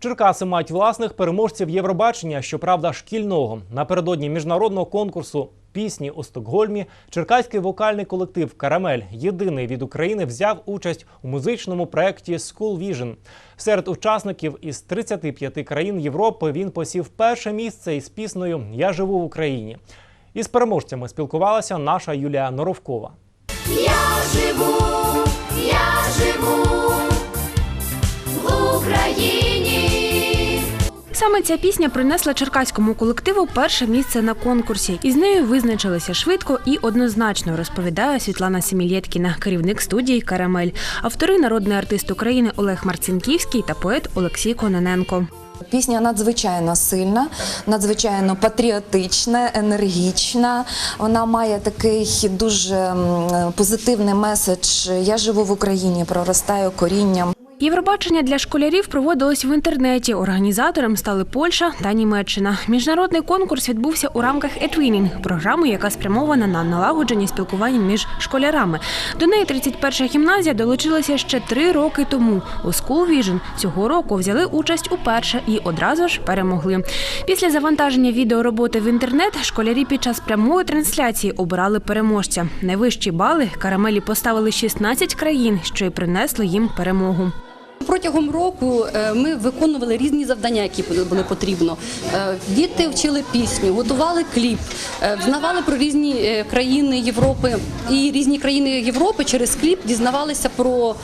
Черкаси мають власних переможців Євробачення, щоправда, шкільного. Напередодні міжнародного конкурсу пісні у Стокгольмі черкаський вокальний колектив Карамель, єдиний від України, взяв участь у музичному проєкті School Vision. Серед учасників із 35 країн Європи він посів перше місце із піснею Я живу в Україні. Із переможцями спілкувалася наша Юлія Норовкова. Я живу, я живу Саме ця пісня принесла черкаському колективу перше місце на конкурсі. Із нею визначилися швидко і однозначно, розповідає Світлана Семілєткіна, керівник студії Карамель. Автори народний артист України Олег Марцинківський та поет Олексій Кононенко. Пісня надзвичайно сильна, надзвичайно патріотична, енергічна. Вона має такий дуже позитивний меседж Я живу в Україні, проростаю корінням. Євробачення для школярів проводилось в інтернеті. Організатором стали Польща та Німеччина. Міжнародний конкурс відбувся у рамках «Етвінінг» – програми, яка спрямована на налагодження спілкування між школярами. До неї 31-ша гімназія долучилася ще три роки тому. У School Vision цього року взяли участь уперше і одразу ж перемогли. Після завантаження відеороботи в інтернет школярі під час прямої трансляції обирали переможця. Найвищі бали карамелі поставили 16 країн, що й принесли їм перемогу. Протягом року е, ми виконували різні завдання, які були потрібно. Е, Діти вчили пісню, готували кліп, е, взнавали про різні країни Європи і різні країни Європи через кліп дізнавалися про,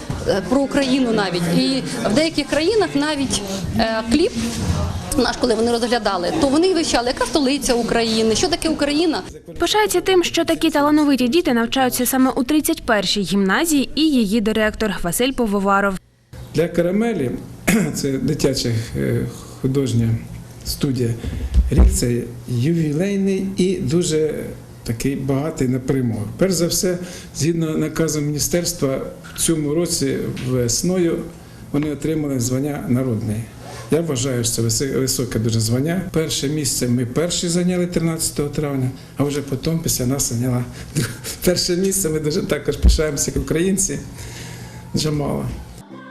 про Україну навіть. І в деяких країнах навіть кліп. Наш, коли вони розглядали, то вони вивчали, яка столиця України, що таке Україна. Пишається тим, що такі талановиті діти навчаються саме у 31-й гімназії і її директор Василь Пововаров. Для карамелі це дитяча е, художня студія. Рік це ювілейний і дуже такий багатий на перемогу. Перш за все, згідно наказу міністерства, в цьому році весною вони отримали звання народне. Я вважаю, що це високе дуже звання. Перше місце ми перші зайняли 13 травня, а вже потім після нас зайняла перше місце. Ми дуже також пишаємося як українці. Джамала.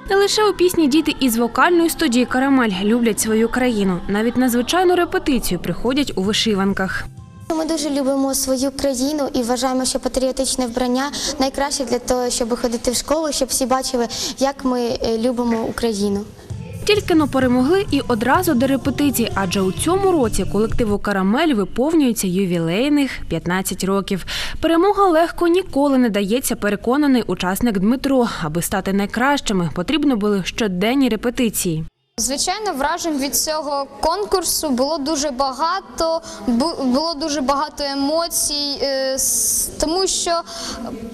Не лише у пісні діти із вокальної студії Карамель люблять свою країну. Навіть на звичайну репетицію приходять у вишиванках. Ми дуже любимо свою країну і вважаємо, що патріотичне вбрання найкраще для того, щоб ходити в школу, щоб всі бачили, як ми е, любимо Україну. Тільки но перемогли і одразу до репетицій, адже у цьому році колективу Карамель виповнюється ювілейних 15 років. Перемога легко ніколи не дається, переконаний учасник Дмитро. Аби стати найкращими, потрібно були щоденні репетиції. Звичайно, вражень від цього конкурсу було дуже багато, бу- було дуже багато емоцій, е, тому що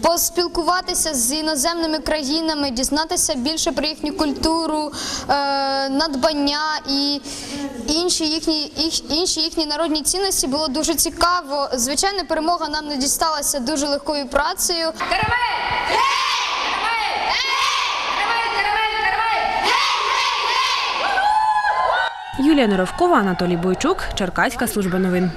поспілкуватися з іноземними країнами, дізнатися більше про їхню культуру, е, надбання і інші їхні, їх- інші їхні народні цінності було дуже цікаво. Звичайно, перемога нам не дісталася дуже легкою працею. Юлія Норовкова, Анатолій Бойчук, Черкаська служба новин.